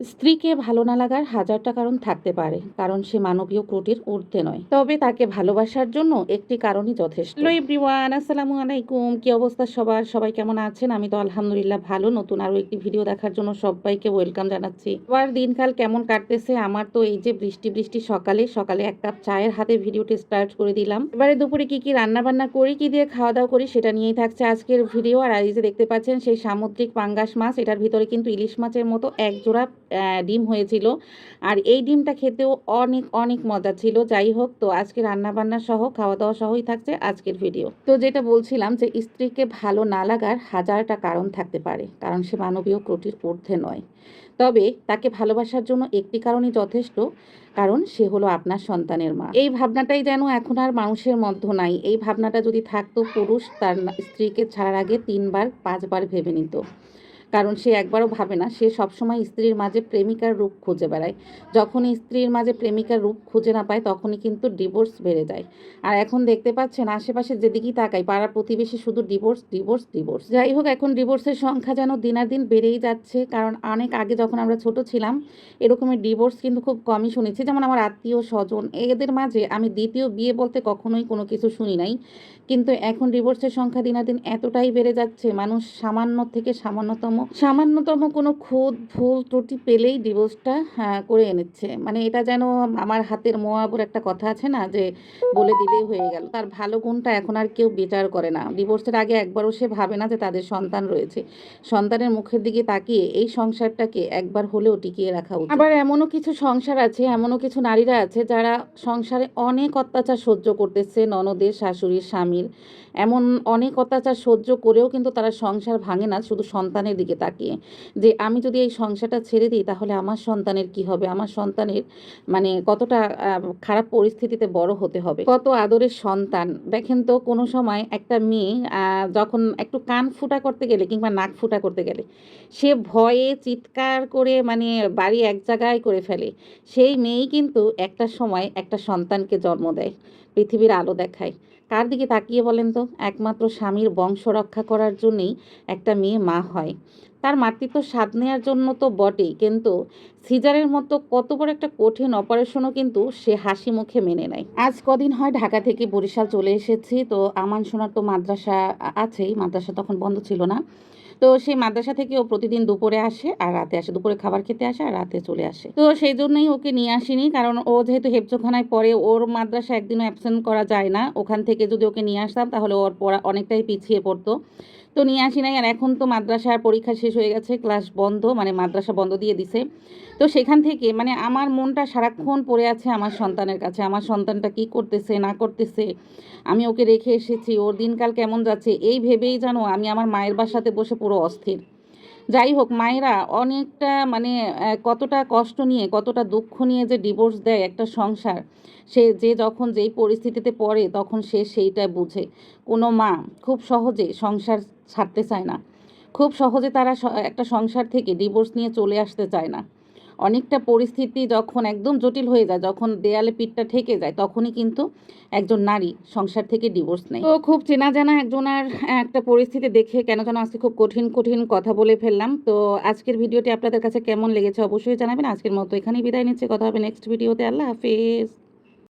স্ত্রীকে ভালো না লাগার হাজারটা কারণ থাকতে পারে, কারণ সে মানবীয় ত্রুটির ঊর্ধ্বে নয়। তবে তাকে ভালোবাসার জন্য একটি কারণই যথেষ্ট। হ্যালো এভরিওয়ান, আসসালামু আলাইকুম। কি অবস্থা সবার? সবাই কেমন আছেন? আমি তো আলহামদুলিল্লাহ ভালো। নতুন আরও একটি ভিডিও দেখার জন্য সবাইকে ওয়েলকাম জানাচ্ছি। আবার দিনকাল কেমন কাটতেছে? আমার তো এই যে বৃষ্টি বৃষ্টি সকালে সকালে এক কাপ চায়ের হাতে ভিডিওটি স্টার্ট করে দিলাম। এবারে দুপুরে কি কি রান্না বান্না করি, কি দিয়ে খাওয়া দাওয়া করি সেটা নিয়েই থাকছে আজকের ভিডিও। আর এই যে দেখতে পাচ্ছেন সেই সামুদ্রিক পাঙ্গাস মাছ, এটার ভিতরে কিন্তু ইলিশ মাছের মতো এক জোড়া ডিম হয়েছিল। আর এই ডিমটা খেতেও অনেক অনেক মজা ছিল। যাই হোক, তো আজকে রান্না বান্না সহ খাওয়া দাওয়া সহই থাকছে আজকের ভিডিও তো যেটা বলছিলাম যে, স্ত্রীকে ভালো না লাগার হাজারটা কারণ থাকতে পারে, কারণ সে মানবীয় ত্রুটির ঊর্ধ্বে নয়। তবে তাকে ভালোবাসার জন্য একটি কারণই যথেষ্ট, কারণ সে হলো আপনার সন্তানের মা। এই ভাবনাটাই যেন এখন আর মানুষের মধ্যে নাই। এই ভাবনাটা যদি থাকতো, পুরুষ তার স্ত্রীকে ছাড়ার আগে তিনবার, পাঁচবার ভেবে নিত। কারণ সে একবারও ভাবে না, সে সবসময় স্ত্রীর মাঝে প্রেমিকার রূপ খুঁজে বেড়ায়। যখনই স্ত্রীর মাঝে প্রেমিকার রূপ খুঁজে না পায়, তখনই কিন্তু ডিভোর্স বেড়ে যায়। আর এখন দেখতে পাচ্ছেন, আশেপাশে যেদিকেই তাকাই, পাড়া প্রতিবেশী শুধু ডিভোর্স ডিভোর্স ডিভোর্স। যাই হোক, এখন ডিভোর্সের সংখ্যা যেন দিনার দিন বেড়েই যাচ্ছে, কারণ অনেক আগে যখন আমরা ছোট ছিলাম এরকমের ডিভোর্স কিন্তু খুব কমই শুনেছি। যেমন আমার আত্মীয় স্বজন, এদের মাঝে আমি দ্বিতীয় বিয়ে বলতে কখনোই কোনো কিছু শুনি নাই। কিন্তু এখন ডিভোর্সের সংখ্যা দিনাদিন এতটাই বেড়ে যাচ্ছে, মানুষ সামান্য থেকে সামান্যতম সামান্যতম কোনো খুদ ভুল ত্রুটি পেলেই ডিভোর্সটা হ্যাঁ, করে এনেছে। মানে এটা যেন আমার হাতের মোয়াবর একটা কথা আছে না যে বলে দিলেই হয়ে গেল। তার ভালো গুণটা এখন আর কেউ বিচার করে না। ডিভোর্সের আগে একবারও সে ভাবে না যে তাদের সন্তান রয়েছে। সন্তানের মুখের দিকে তাকিয়ে এই সংসারটাকে একবার হলেও টিকিয়ে রাখা উচিত। আবার এমনও কিছু সংসার আছে এমনও কিছু নারীরা আছে যারা সংসারে অনেক অত্যাচার সহ্য করতেছে ননদের শাশুড়ির স্বামীর। এমন অনেক অত্যাচার সহ্য করেও কিন্তু তারা সংসার ভাঙে না, শুধু সন্তানের দিকে তাকিয়ে। যে আমি যদি এই সংসারটা ছেড়ে দিই, তাহলে আমার সন্তানের কি হবে? আমার সন্তানের মানে কতটা খারাপ পরিস্থিতিতে বড় হতে হবে? কত আদরের সন্তান। দেখেন তো, কোনো সময় একটা মেয়ে যখন একটু কান ফুটা করতে গেলে কিংবা নাক ফুটা করতে গেলে, সে ভয়ে চিৎকার করে মানে বাড়ি এক জায়গায় করে ফেলে। সেই মেয়েই কিন্তু একটা সময় একটা সন্তানকে জন্ম দেয়। পৃথিবীর আলো দেখায়। কার দিকে তাকিয়ে বলেন তো? একমাত্র স্বামীর বংশ রক্ষা করার জন্যই একটা মেয়ে মা হয়। তার মাতৃত্ব স্বাদ নেওয়ার জন্য তো বটেই, কিন্তু সিজারের মতো কত বড় একটা কঠিন অপারেশনও কিন্তু সে হাসি মুখে মেনে নেয়। আজ কদিন হয় ঢাকা থেকে বরিশাল চলে এসেছি, তো আমান সোনার তো মাদ্রাসা আছেই, মাদ্রাসা তখন বন্ধ ছিল না। তো সেই মাদ্রাসা থেকে ও প্রতিদিন দুপুরে আসে আর রাতে আসে। দুপুরে খাবার খেতে আসে আর রাতে চলে আসে। তো সেই জন্যই ওকে নিয়ে আসিনি কারণ ও যেহেতু হেপচোখানায় পড়ে, ওর মাদ্রাসা একদিনও অ্যাবসেন্ট করা যায় না। ওখান থেকে যদি ওকে নিয়ে আসতাম তাহলে ওর পড়া অনেকটাই পিছিয়ে পড়তো। তো নিয়ে আসি নাই। আর এখন তো মাদ্রাসার পরীক্ষা শেষ হয়ে গেছে, ক্লাস বন্ধ মানে মাদ্রাসা বন্ধ দিয়ে দিছে। তো সেখান থেকে মানে আমার মনটা সারাক্ষণ পড়ে আছে আমার সন্তানের কাছে। আমার সন্তানটা কি করতেছে, না করতেছে, আমি ওকে রেখে এসেছি, ওর দিনকাল কেমন যাচ্ছে, এই ভেবেই জানো আমি আমার মায়ের বাসাতে বসে পুরো অস্থির। যাই হোক, মায়েরা অনেকটা মানে কতটা কষ্ট নিয়ে, কতটা দুঃখ নিয়ে যে ডিভোর্স দেয় একটা সংসার, সে যে যখন যেই পরিস্থিতিতে পড়ে, তখন সে সেইটা বুঝে। কোনো মা খুব সহজে সংসার ছাড়তে চায় না। খুব সহজে তারা একটা সংসার থেকে ডিভোর্স নিয়ে চলে আসতে চায় না। অনেকটা পরিস্থিতি যখন একদম জটিল হয়ে যায়, যখন দেয়ালে পিঠটা ঠেকে যায়, তখনই কিন্তু একজন নারী সংসার থেকে ডিভোর্স নেয়। তো খুব চেনা জানা একজনের একটা পরিস্থিতি দেখে কেন যেন আজকে খুব কঠিন কঠিন কথা বলে ফেললাম। তো আজকের ভিডিওটি আপনাদের কাছে কেমন লেগেছে অবশ্যই জানাবেন। আজকের মতো এখানেই বিদায় নিচ্ছে। কথা হবে নেক্সট ভিডিওতে আল্লাহ হাফিজ।